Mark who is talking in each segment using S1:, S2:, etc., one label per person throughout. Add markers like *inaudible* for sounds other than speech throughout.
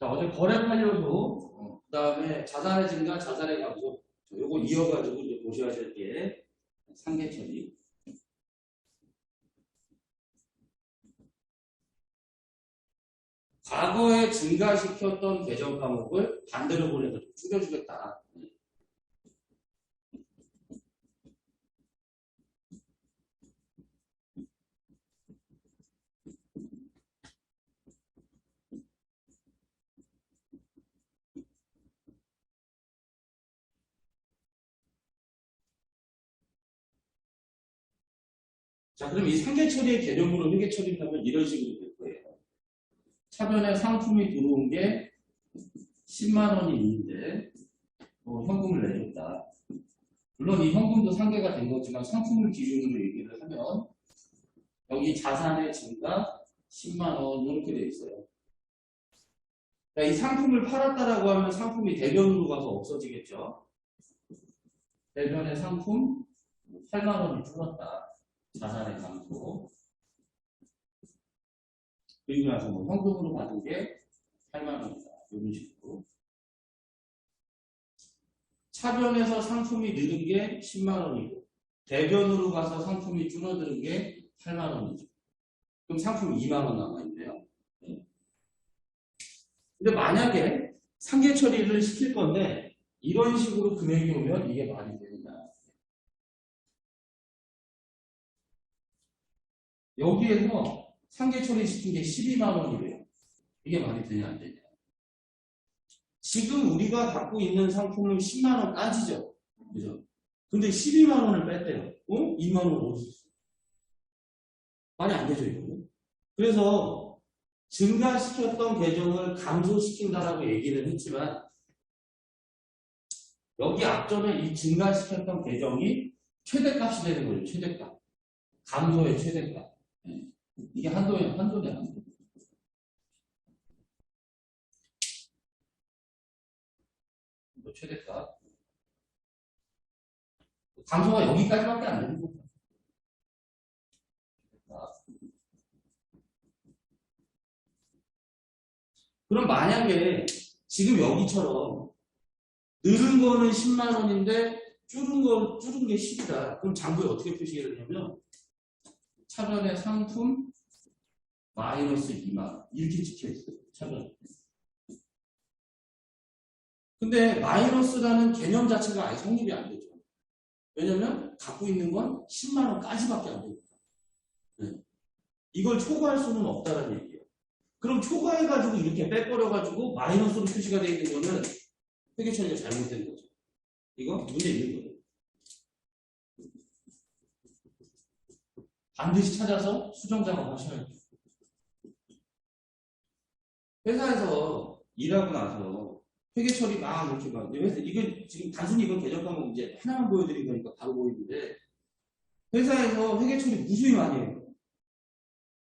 S1: 자, 어제 거래 판료도, 어, 그 다음에 자산의 증가, 자산의 감소. 요거 이어가지고 이제 보셔야 될 게 상계 처리. 과거에 증가시켰던 계정 과목을 반대로 보내서 좀 줄여주겠다. 자, 그럼 이 상계 처리의 개념으로 회계 처리를 하면 이런 식으로 될 거예요. 차변에 상품이 들어온 게 10만 원이 있는데 뭐 현금을 내줬다. 물론 이 현금도 상계가 된 거지만 상품을 기준으로 얘기를 하면 여기 자산의 증가 10만 원 이렇게 돼 있어요. 자, 이 상품을 팔았다라고 하면 상품이 대변으로 가서 없어지겠죠. 대변의 상품 8만 원이 줄었다. 자산의 감소. 그리고 나서 뭐 현금으로 받은 게 8만 원이다. 이런 식으로. 차변에서 상품이 늘은 게 10만 원이고, 대변으로 가서 상품이 줄어드는 게 8만 원이죠. 그럼 상품이 2만 원 남아있네요. 네. 근데 만약에 상계 처리를 시킬 건데, 이런 식으로 금액이 오면 이게 말이 되 여기에서 상계 처리 시킨 게 12만 원이래요. 이게 말이 되냐 안 되냐. 지금 우리가 갖고 있는 상품은 10만 원 따지죠. 그죠? 근데 12만 원을 뺐대요. 어? 2만 원 어디 있어? 말이 안 되죠, 이거는. 그래서 증가시켰던 계정을 감소시킨다라고 얘기를 했지만 여기 앞전에 이 증가시켰던 계정이 최대값이 되는 거예요, 최대값. 감소의 최대값. 네. 이게 한도예요, 한도네, 한도. 뭐 최대값. 감소가 여기까지밖에 안 되는 거죠. 그럼 만약에 지금 여기처럼 늘은 거는 10만 원인데 줄은 거 줄은 게 10이다. 그럼 장부에 어떻게 표시해야 되냐면 차변의 상품 마이너스 2만 원 이렇게 찍혀 있어요. 차변. 근데 마이너스라는 개념 자체가 아예 성립이 안 되죠. 왜냐면 갖고 있는 건 10만 원까지밖에 안 되니까. 네. 이걸 초과할 수는 없다는 얘기예요. 그럼 초과해가지고 이렇게 빼버려가지고 마이너스로 표시가 되어 있는 거는 회계 처리가 잘못된 거죠. 이거 문제 있는 거예요. 반드시 찾아서 수정 작업하셔야 돼요. 회사에서 일하고 나서 회계 처리 막 이렇게 막 회사 이건 지금 단순히 이건 계정 과목 이제 하나만 보여드린 거니까 바로 보이는데 회사에서 회계 처리 무수히 많이 해요.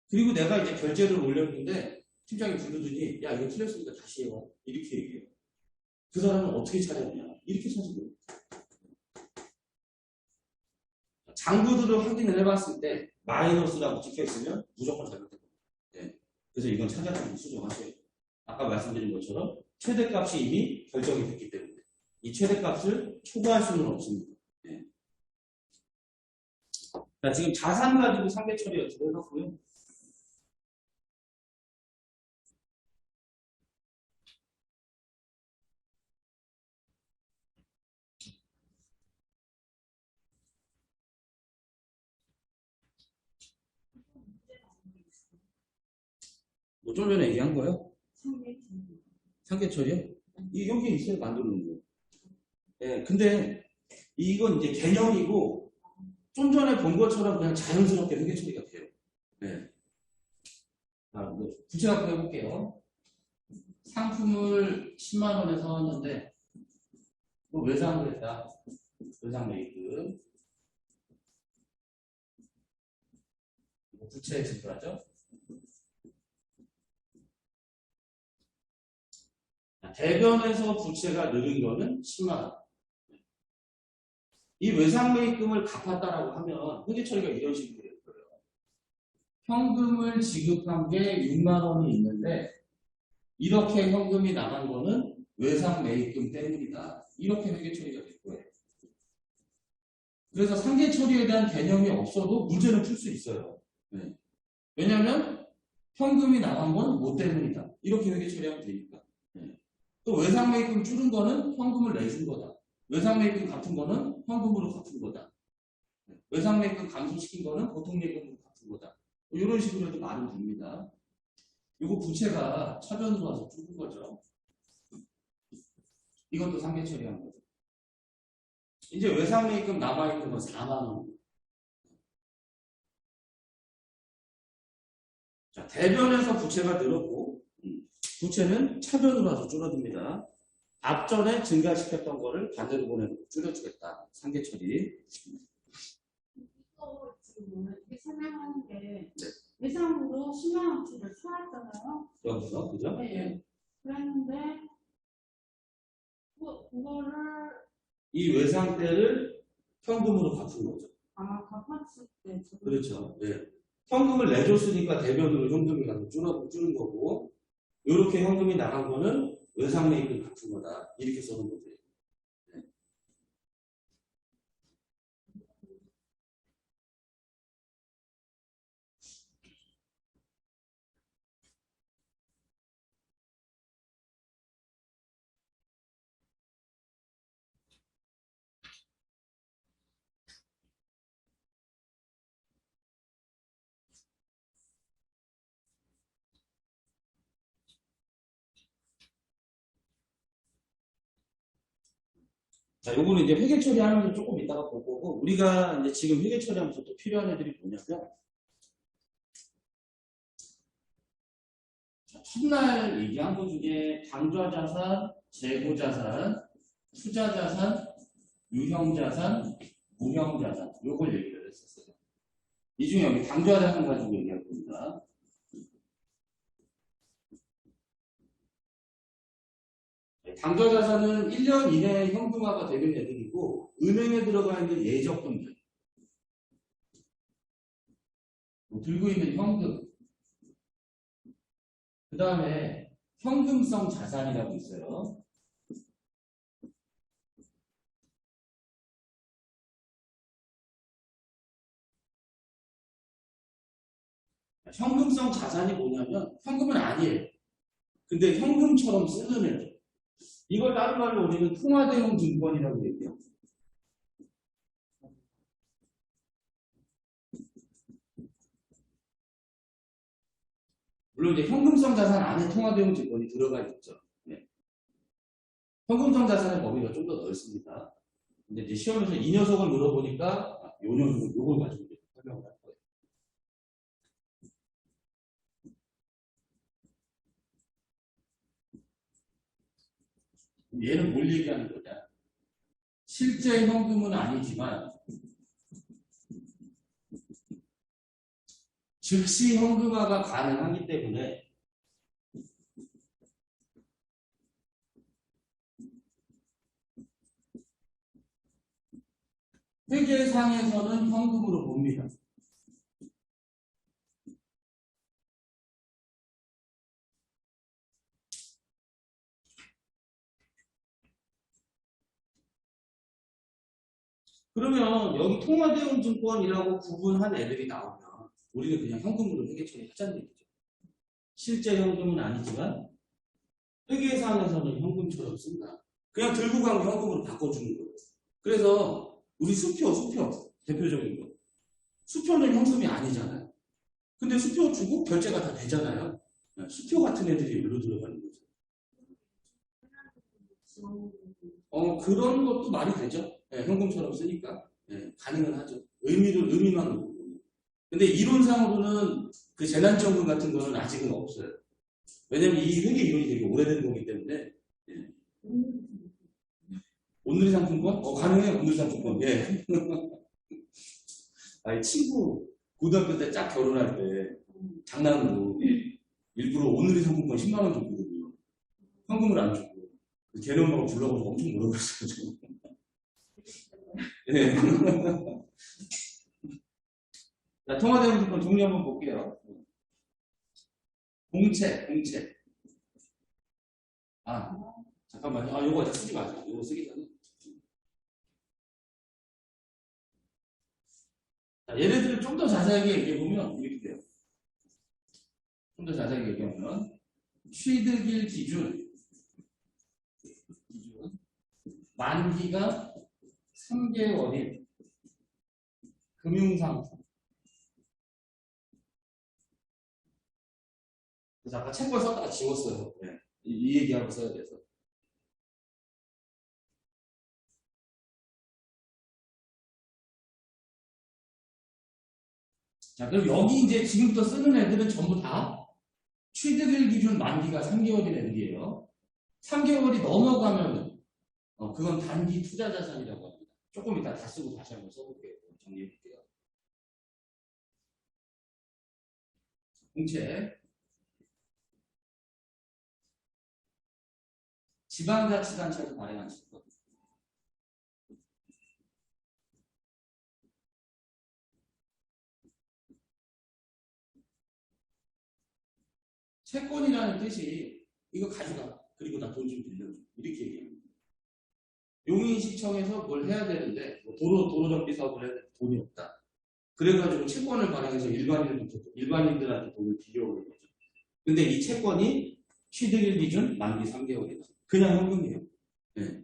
S1: 그리고 내가 이제 결제를 올렸는데 팀장이 부르더니 야 이거 틀렸으니까 다시 해봐 이렇게 얘기해요. 그 사람은 어떻게 찾았냐 이렇게 찾은 거예요. 장부들을 확인을 해봤을 때 마이너스라고 찍혀있으면 무조건 잘못된 겁니다. 네. 그래서 이건 찾아서 수정하셔야 돼요. 아까 말씀드린 것처럼 최대값이 이미 결정이 됐기 때문에 이 최대값을 초과할 수는 없습니다. 네. 자, 지금 자산 가지고 상계 처리 어떻게 해놨고요. 뭐 좀 전에 얘기한 거요? 상계 처리요? 이 여기 있어요 만들어 놓은 거. 예, 근데 이건 이제 개념이고 좀 전에 본 것처럼 그냥 자연스럽게 처리가 돼요. 예. 자, 뭐 구체적으로 해볼게요. 상품을 10만 원에 사왔는데 뭐 외상을 했다. 외상. 뭐 부채 지불하죠. 대변에서 부채가 늘은 거는 10만 원. 이 외상매입금을 갚았다라고 하면 회계 처리가 이런 식으로 될 거예요. 현금을 지급한 게 6만 원이 있는데 이렇게 현금이 나간 거는 외상 매입금 때문이다. 이렇게 회계 처리가 될 거예요. 그래서 상계 처리에 대한 개념이 없어도 문제는 풀 수 있어요. 네. 왜냐하면 현금이 나간 건 뭐 때문이다. 이렇게 회계 처리하면 되니까. 네. 또 외상 매입금 줄은 거는 현금을 내준 거다. 외상 매입금 같은 거는 현금으로 갚은 거다. 네. 외상 매입금 감소시킨 거는 보통 예금으로 갚은 거다. 이런 식으로 해도 말은 됩니다. 이거 부채가 차변으로 와서 줄은 거죠. 이것도 상계 처리한 거죠. 이제 외상 매입금 남아있는 건 4만 원. 자, 대변에서 부채가 늘었고, 음, 부채는 차변으로 와서 줄어듭니다. 앞전에 증가시켰던 거를 반대로 보내고 줄여주겠다. 상계 처리.
S2: 이거 지금 이렇게 설명하는 게
S1: 네.
S2: 외상으로 10만 원치를 사왔잖아요.
S1: 여기서, 그죠?
S2: 네. 그랬는데 그, 그거를
S1: 이 외상대를 현금으로 갚은 거죠.
S2: 아마 갚았을 때 저도
S1: 그렇죠. 네. 현금을 내줬으니까 대변으로 현금이 가서 줄어, 줄은 거고, 이렇게 현금이 나간 거는 외상매입금 갚은 거다. 이렇게 써는 거죠. 자, 요거는 이제 회계 처리하면서 조금 이따가 볼 거고, 우리가 이제 지금 회계 처리하면서 또 필요한 애들이 뭐냐면, 자, 첫날 얘기한 것 중에 당좌자산, 재고자산, 투자자산, 유형자산, 무형자산, 요걸 얘기를 했었어요. 이 중에 여기 당좌자산 가지고 얘기할 겁니다. 당좌자산은 1년 이내에 현금화가 되는 애들이고 은행에 들어가 있는 예적금들 뭐 들고 있는 현금 그 다음에 현금성 자산이라고 있어요. 현금성 자산이 뭐냐면 현금은 아니에요. 근데 현금처럼 쓰는 애들. 이걸 다른 말로 우리는 통화대용 증권이라고 얘기해요. 물론 이제 현금성 자산 안에 통화대용 증권이 들어가 있죠. 네. 현금성 자산의 범위가 좀 더 넓습니다. 근데 이제 시험에서 이 녀석을 물어보니까 아, 요 녀석, 요걸 가지고 설명을 할 거예요. 얘는 뭘 얘기하는 거냐? 실제 현금은 아니지만 즉시 현금화가 가능하기 때문에 회계상에서는 현금으로 봅니다. 그러면 여기 통화대용 증권이라고 구분한 애들이 나오면 우리는 그냥 현금으로 회계 처리 하자는 얘기죠. 실제 현금은 아니지만 회계상에서는 현금처럼 쓴다. 그냥 들고 간거 현금으로 바꿔주는 거예요. 그래서 우리 수표, 수표 대표적인 거. 수표는 현금이 아니잖아요. 근데 수표 주고 결제가 다 되잖아요. 수표 같은 애들이 여기로 들어가는 거죠. 어, 그런 것도 말이 되죠. 예, 현금처럼 쓰니까. 예, 가능은 하죠. 의미를, 의미만 놓고. 근데 이론상으로는 그 재난지원금 같은 거는 아직은 없어요. 왜냐면 이 회계 이론이 되게 오래된 거기 때문에. 예. 오늘의 상품권? 어, 가능해, 오늘의 상품권. 예. *laughs* 아니, 친구, 고등학교 때짝 결혼할 때, 장난으로, 예, 일부러 오늘의 상품권 10만 원 줬거든요. 현금을 안 주고. 걔네 엄마가 불러가지고 엄청 물어봤어요, 예. *laughs* 자, 통화대응 증권 정리 한번 볼게요. 공채, 공채. 아, 잠깐만요. 아, 요거 쓰지 마세요. 요거 쓰기 전에. 자, 얘네들을 좀 더 자세하게 얘기해보면 이렇게 돼요. 좀 더 자세하게 얘기하면 취득일 기준 기준 만기가 3개월인 금융상품 그래서 아까 책걸 썼다가 지웠어요. 네. 이, 이 얘기하고 써야 돼서. 자, 그럼 여기 이제 지금부터 쓰는 애들은 전부 다 취득일 기준 만기가 3개월인 애들이에요. 3개월이 넘어가면 어, 그건 단기 투자 자산이라고. 조금 이따 다 쓰고 다시 한번 써볼게요. 정리해 볼게요. 공채 지방자치단체에서 발행한 채권 채권이라는 뜻이 이거 가져가 그리고 나 돈 좀 빌려줘 이렇게 얘기합니다. 용인시청에서 뭘 해야 되는데 뭐 도로 도로 정비 사업을 해야 되는데 돈이 없다. 그래가지고 채권을 발행해서 일반인들부터 일반인들한테 돈을 빌려오는 거죠. 근데 이 채권이 취득일 기준 만기 3개월이다. 그냥 현금이에요. 네.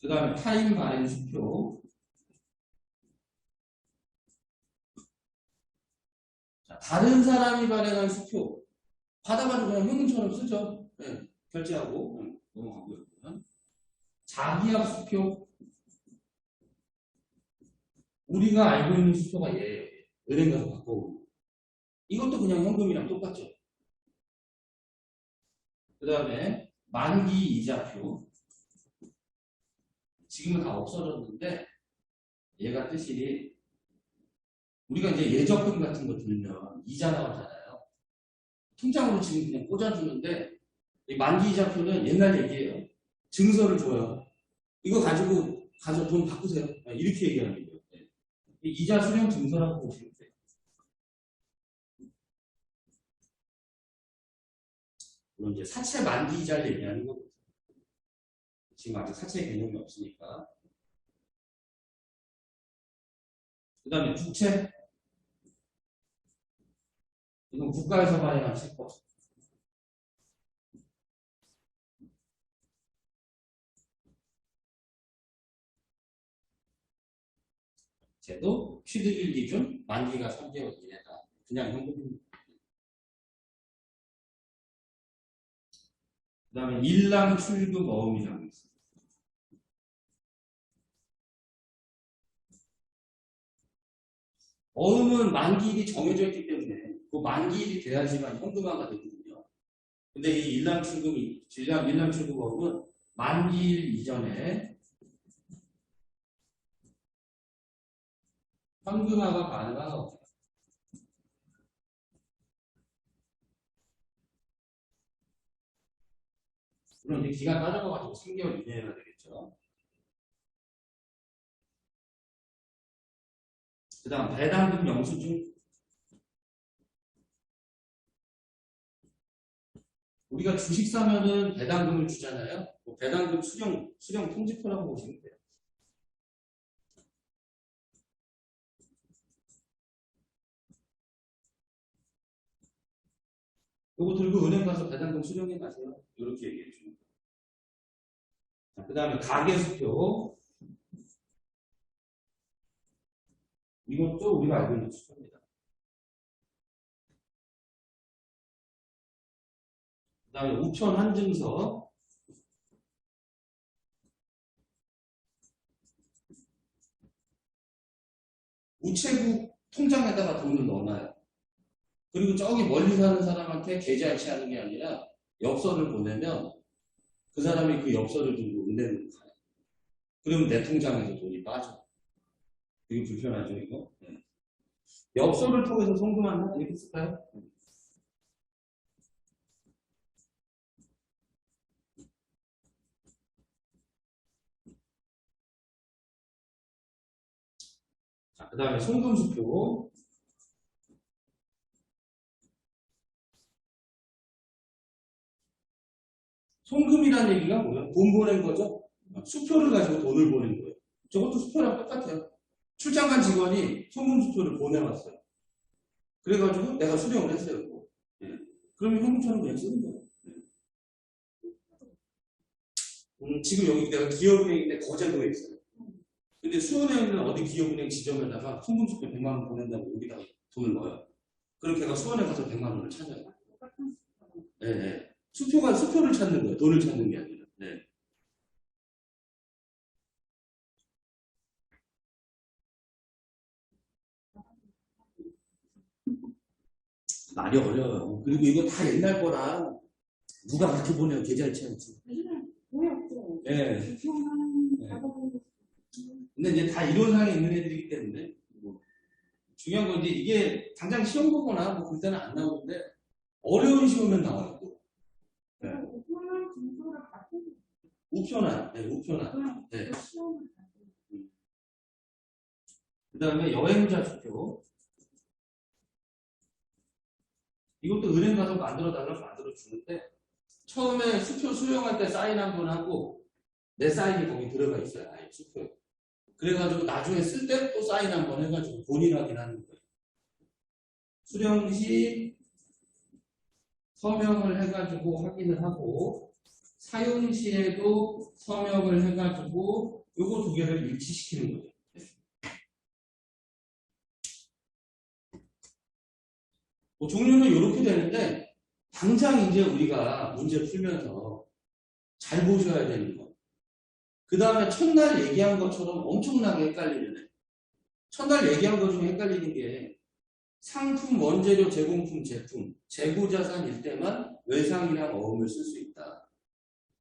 S1: 그 다음에 타임 발행 수표. 자, 다른 사람이 발행한 수표. 받아가지고 그냥 현금처럼 쓰죠. 네. 결제하고 음, 넘어가고요. 자기약 수표. 우리가 알고 있는 수표가 얘예요. 은행 가서 바꿔오는. 이것도 그냥 현금이랑 똑같죠. 그 다음에 만기 이자표. 지금은 다 없어졌는데 얘가 뜻이 우리가 이제 예적금 같은 거 들면 이자 나오잖아요. 통장으로 지금 그냥 꽂아주는데 이 만기 이자표는 옛날 얘기예요. 증서를 줘요. 이거 가지고 가서 돈 바꾸세요. 이렇게 얘기하는 거예요. 네. 이 이자 수령 증서라고 보시면 돼요. 물론 이제 사채 만기 이자를 얘기하는 거고 지금 아직 사채 개념이 없으니까 그 다음에 부채 이건 국가에서 발행한 채권 제도 취득일 기준 만기가 3개월 이내다 그냥 현금입니다 그 다음에 일랑 출금 어음이라고 있습니다. 어음은 만기일이 정해져 있기 때문에 그 만기일이 돼야지만 현금화가 되거든요. 근데 이 일랑 출금이, 일랑, 일랑 출금 어음은 만기일 이전에 현금화가 가능한 업 물론 이제 기간 따져가지고 3개월 이내여야 되겠죠. 그 다음 배당금 영수증 우리가 주식 사면은 배당금을 주잖아요. 그 배당금 수령 수령 통지표라고 보시면 돼요. 요거 들고 은행 가서 배당금 수령해 가세요. 이렇게 얘기해 주는. 자, 그 다음에 가계수표. 이것도 우리가 알고 있는 수표입니다. 그 다음에 우편 한증서. 우체국 통장에다가 돈을 넣어놔요. 그리고 저기 멀리 사는 사람한테 계좌 이체하는 게 아니라 엽서를 보내면 그 사람이 그 엽서를 들고 은행으로 가요. 그러면 내 통장에서 돈이 빠져. 되게 불편하죠, 이거? 네. 엽서를 통해서 송금한다? 이렇게 쓸까요? 그 다음에 송금수표. 송금이라는 얘기가 뭐예요? 돈 보낸 거죠? 수표를 가지고 돈을 보낸 거예요. 저것도 수표랑 똑같아요. 출장 간 직원이 송금 수표를 보내왔어요. 그래가지고 내가 수령을 했어요. 예. 그러면 현금처럼 그냥 쓰는 거예요. 예. 음, 지금 여기 내가 기업은행인데 거제도에 있어요. 근데 수원에 있는 어디 기업은행 지점에다가 송금 수표 100만 원 보낸다고 여기다 돈을 넣어요. 그럼 걔가 수원에 가서 100만 원을 찾아요. 네, 네. 수표가 수표를 찾는 거예요. 돈을 찾는 게 아니라. 네. 말이 어려워요. 그리고 이거 다 옛날 거라 누가 그렇게 보내요. 예.
S2: 주소만
S1: 네.
S2: 받아보고
S1: 근데 이제 다 이론상에 있는 애들이기 때문에 뭐 중요한 건 이제 이게 당장 시험 보거나 뭐 그럴 때는 안 나오는데 어려운 시험은 나와요. 또. 네.
S2: 오픈한 증서를 받고
S1: 우편안, 네, 우편안.
S2: 그냥
S1: 네. 그그 다음에 여행자 수표. 이것도 은행 가서 만들어 달라고 만들어 주는데, 처음에 수표 수령할 때 사인 한 번 하고, 내 사인이 거기 들어가 있어요. 아예 수표에. 그래가지고 나중에 쓸 때 또 사인 한 번 해가지고 본인 확인하는 거예요. 수령 시 서명을 해가지고 확인을 하고, 사용 시에도 서명을 해가지고, 요거 두 개를 일치시키는 거예요. 뭐 종류는 이렇게 되는데 당장 이제 우리가 문제 풀면서 잘 보셔야 되는 거. 그 다음에 첫날 얘기한 것처럼 엄청나게 헷갈리는 애. 첫날 얘기한 것 중에 헷갈리는 게 상품, 원재료, 제공품, 제품, 재고자산일 때만 외상이랑 어음을 쓸 수 있다.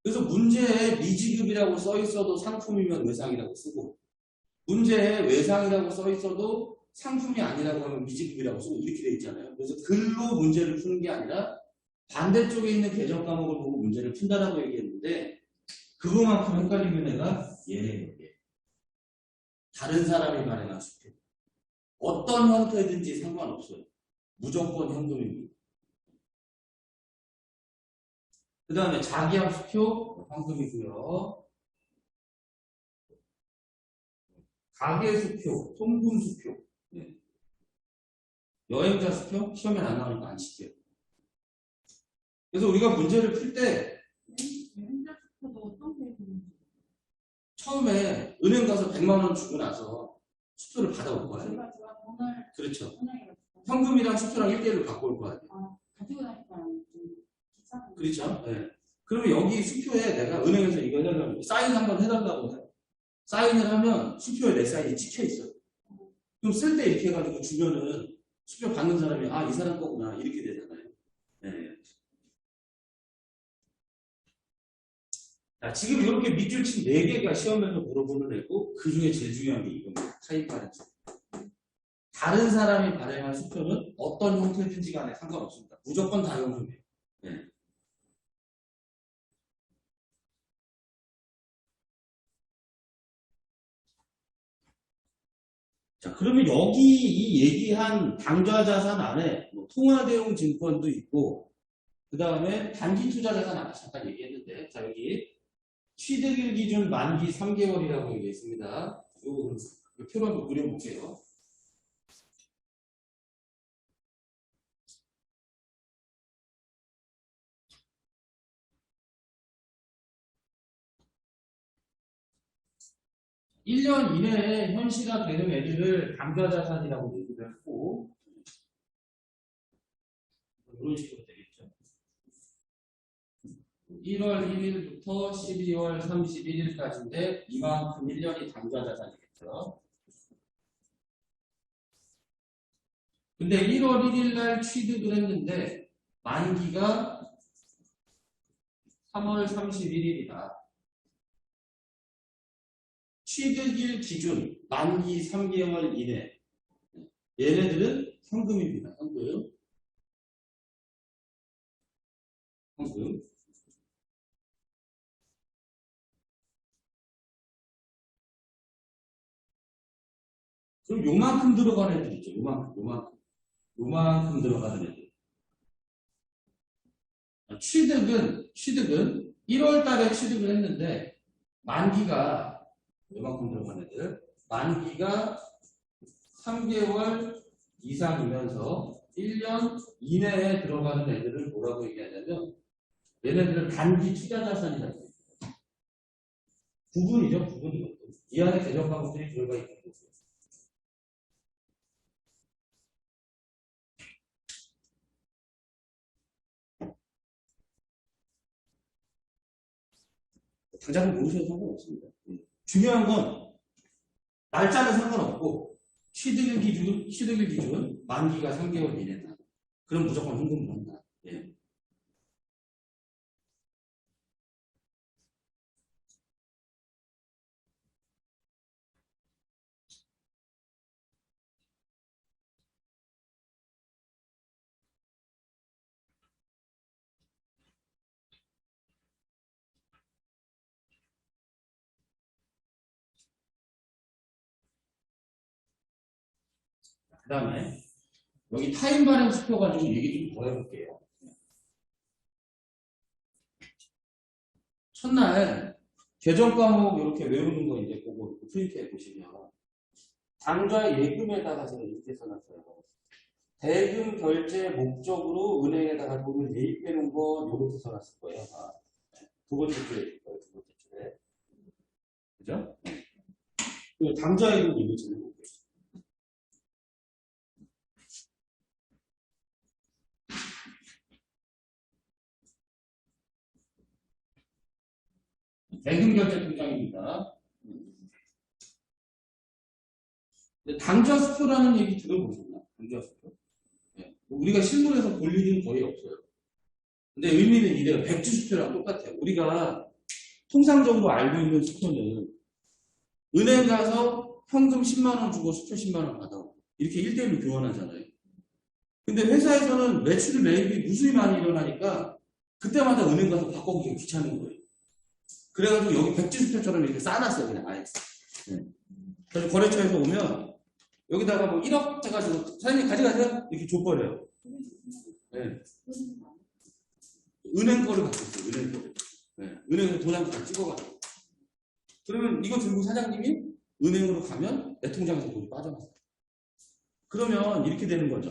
S1: 그래서 문제에 미지급이라고 써 있어도 상품이면 외상이라고 쓰고 문제에 외상이라고 써 있어도 상품이 아니라고 하면 미지급이라고 쓰고 이렇게 돼 있잖아요. 그래서 글로 문제를 푸는 게 아니라 반대쪽에 있는 개정 과목을 보고 문제를 푼다라고 얘기했는데 그거만큼 헷갈리면 내가. 얘. 다른 사람이 발행한 수표. 어떤 형태든지 상관없어요. 무조건 현금입니다. 그 다음에 자기약 수표 현금이고요. 가계 수표, 송금 수표. 네. 여행자 수표 시험에 안 나오니까 안 시켜요. 그래서 우리가 문제를 풀 때 처음에 은행 가서 100만 원 주고 나서 수표를 받아올 거예요. 그렇죠. 현금이랑 수표랑 1대1로 갖고 올 거예요.
S2: 가지고 다니까 좀 비싸고
S1: 그렇죠. 네. 그러면 여기 수표에 내가 은행에서 이거 해달라고 사인 한번 해달라고 해요. 사인을 하면 수표에 내 사인이 찍혀 있어요. 그럼 쓸 때 이렇게 해가지고 주면은 수표 받는 사람이 아 이 사람 거구나 이렇게 되잖아요. 네. 자, 지금 이렇게 밑줄 친 4개가 시험에서 물어보는 애고 그 중에 제일 중요한 게 이겁니다. 타입 발행수. 다른 사람이 발행한 수표는 어떤 형태든지 간에 상관없습니다. 무조건 다 현금이에요. 네. 자, 그러면 여기 이 얘기한 당좌 자산 안에 뭐 통화 대용 증권도 있고, 그 다음에 단기 투자 자산 아까 잠깐 얘기했는데, 자, 여기 취득일 기준 만기 3개월이라고 얘기했습니다. 그 표로 한번 그려볼게요. 일년 이내에 현실화 되는 애들을 당좌자산이라고 얘기를 했고 이런 식으로 되겠죠. 1월 1일부터 12월 31일까지인데 이만큼 1년이 당좌자산이겠죠. 근데 1월 1일 날 취득을 했는데 만기가 3월 31일이다. 취득일 기준 만기 3개월 이내 얘네들은 현금입니다. 현금. 현금. 그럼 요만큼 들어가는 애들 있죠. 요만큼, 요만큼. 요만큼 들어가는 애들. 취득은, 취득은 1월 달에 취득을 했는데 만기가 이만큼 들어간 애들 만기가 3개월 이상이면서 1년 이내에 들어가는 애들을 뭐라고 얘기하냐면 얘네들은 단기 투자 자산이라고 해요. 부분이죠, 부분이거든. 이 안에 개정 방법들이 들어가 있는 거죠. 당장은 모르셔도 상관없습니다. 예. 중요한 건 날짜는 상관없고 취득일 기준, 취득일 기준 만기가 3개월 이내다. 그럼 무조건 현금 그 다음에 여기 타임 발행 수표 가지고 얘기 좀 더 해볼게요. 첫날 개정 과목 이렇게 외우는 거 이제 보고 프린트해 보시면 당좌 예금에다가 이렇게 써놨어요. 대금 결제 목적으로 은행에다가 돈을 대입해 놓은 거 요렇게 써놨을 거예요. 아마. 두 번째 줄에 있을 거예요. 두 번째 줄에. 그죠? 그 당좌 예금 적어볼게요. 대금 결제 통장입니다. 근데 당좌 수표라는 얘기 들어보셨나? 당좌 수표. 예. 우리가 실물에서 볼 일은 거의 없어요. 근데 의미는 이래요. 백지 수표랑 똑같아요. 우리가 통상적으로 알고 있는 수표는 은행 가서 현금 10만원 주고 수표 10만원 받아. 이렇게 1대1로 교환하잖아요. 근데 회사에서는 매출 매입이 무수히 많이 일어나니까 그때마다 은행 가서 바꿔보기 귀찮은 거예요. 그래가지고 여기 백지수표처럼 이렇게 쌓아놨어요, 그냥 아예. 네. 그래서 거래처에서 오면 여기다가 뭐 1억 해가지고 사장님 가져가세요? 이렇게 줘버려요. 네. 은행 거를 갖고 있어요, 은행 거를. 네. 은행에서 도장 다 찍어가지고. 그러면 이거 들고 사장님이 은행으로 가면 내 통장에서 돈이 빠져나가요. 그러면 이렇게 되는 거죠.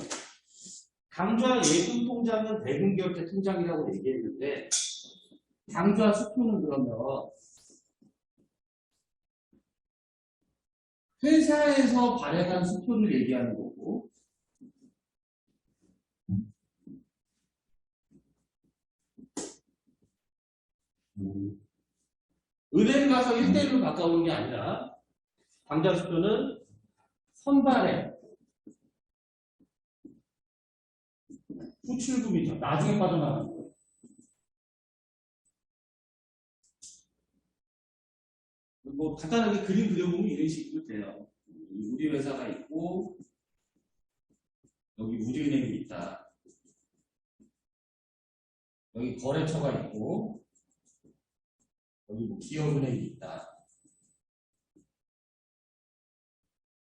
S1: 당좌 예금 통장은 대금 결제 통장이라고 얘기했는데 당좌 수표는 그러면 회사에서 발행한 수표를 얘기하는 거고 은행 가서 1대1로 가까운 게 아니라 당좌 수표는 선발에 후출금이죠. 나중에 빠져나가는 뭐 간단하게 그림 그려보면 이런 식으로 돼요. 우리 회사가 있고 여기 우리은행이 있다. 여기 거래처가 있고 여기 뭐 기업은행이 있다.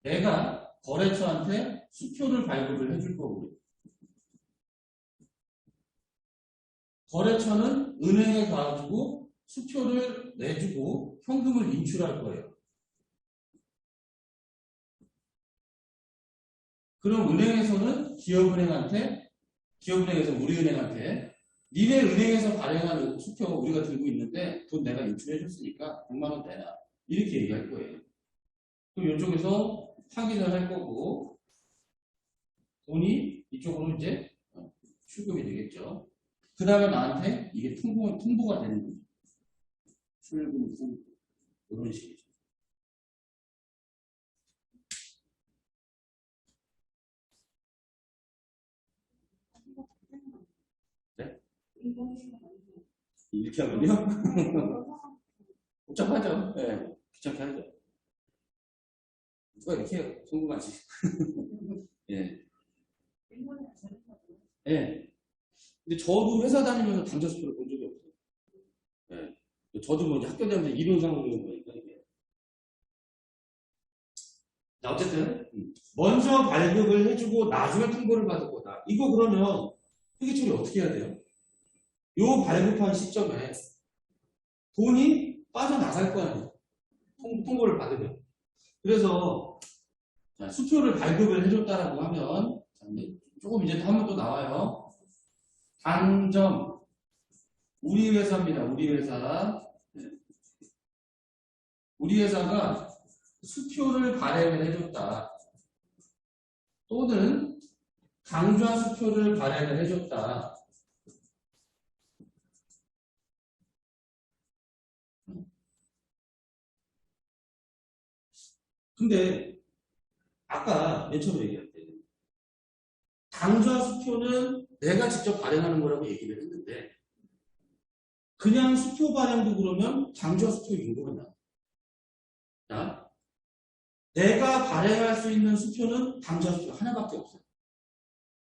S1: 내가 거래처한테 수표를 발급을 해줄 거고요. 거래처는 은행에 가지고 수표를 내주고 현금을 인출할 거예요. 그럼 은행에서는 기업은행한테, 기업은행에서 우리 은행한테 니네 은행에서 발행한 수표 우리가 들고 있는데 돈 내가 인출해줬으니까 100만원 내놔. 이렇게 얘기할 거예요. 그럼 이쪽에서 확인을 할 거고 돈이 이쪽으로 이제 어, 출금이 되겠죠. 그 다음에 나한테 이게 통보, 통보가 되는 거죠. 출금, 통보. 이런 식이죠. 네? 이렇게 하면요? *laughs* 복잡하죠? 예. 귀찮게 하죠. 누가 이렇게 해요? 성공하지. 예. 예. 근데 저도 회사 다니면서 당좌 수표를 본 적이 없어요. 예. 저도 뭐 학교 다니면서 이론상으로 배운 거니까 이게. 자, 어쨌든 음. 먼저 발급을 해주고 나중에 통보를 받을 거다. 이거 그러면 회계처리 어떻게 해야 돼요? 요 발급한 시점에 돈이 빠져나갈 거 아니에요. 통, 통보를 받으면. 그래서 자, 수표를 발급을 해줬다라고 하면 조금 이제 한번또 나와요. 당점 우리 회사입니다. 우리 회사. 네. 우리 회사가 수표를 발행을 해줬다. 또는 강좌 수표를 발행을 해줬다. 근데 아까 맨 처음에 얘기할 때 강좌 수표는 내가 직접 발행하는 거라고 얘기를 했는데 그냥 수표 발행도 그러면 강좌 수표 인고가 나. 자, 내가 발행할 수 있는 수표는 강좌 수표 하나밖에 없어요.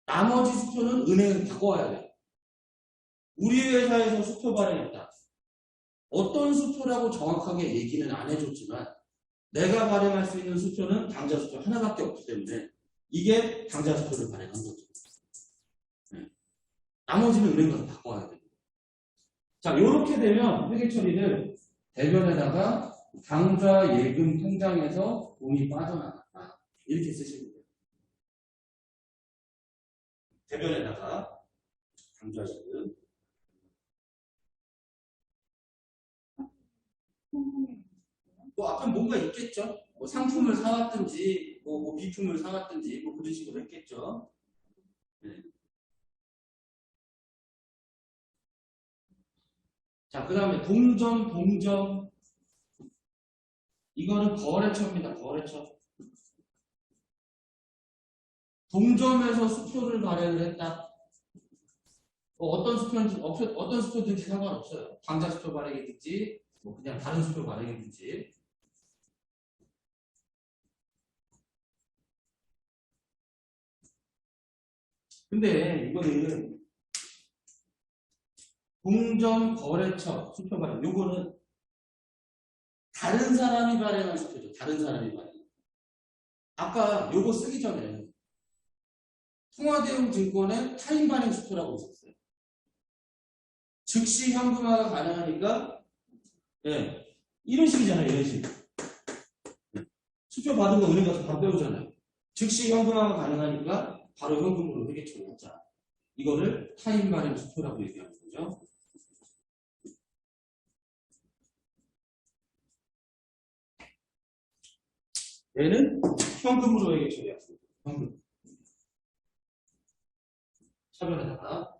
S1: 나머지 수표는 은행에 바꿔와야 돼. 우리 회사에서 수표 발행했다. 어떤 수표라고 정확하게 얘기는 안 해줬지만 내가 발행할 수 있는 수표는 당좌 수표 하나밖에 없기 때문에 이게 당좌 수표를 발행한 거죠. 네. 나머지는 은행 가서 바꿔야 돼요. 자, 이렇게 되면 회계 처리를 대변에다가 당좌 예금 통장에서 돈이 빠져나갔다. 이렇게 쓰시면 돼요. 대변에다가 당좌 예금 뭐 앞에 뭔가 있겠죠. 뭐 상품을 사왔든지, 뭐, 뭐 비품을 사왔든지, 뭐 그런 식으로 했겠죠. 네. 자, 그 다음에 동점, 동점. 이거는 거래처입니다. 거래처. 동점에서 수표를 발행을 했다. 뭐 어떤 수표든지, 없- 어떤 수표든지 상관없어요. 당자 수표 발행이든지, 뭐 그냥 다른 수표 발행이든지. 근데 이거는 동점 거래처 수표 발행 요거는 다른 사람이 발행한 수표죠. 다른 사람이 발행. 아까 요거 쓰기 전에 통화대응 증권의 타임 발행 수표라고 있었어요. 즉시 현금화가 가능하니까 예, 이런 식이잖아요. 이런 식. 수표 받은 거 은행 가서 바로 빼오잖아요. 즉시 현금화가 가능하니까 바로 현금으로 회계 처리 하자. 이거를 타임 발행 수표라고 얘기하는 거죠. 얘는 현금으로 처리하습니다 현금. 차별에다가